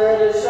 that is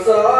감사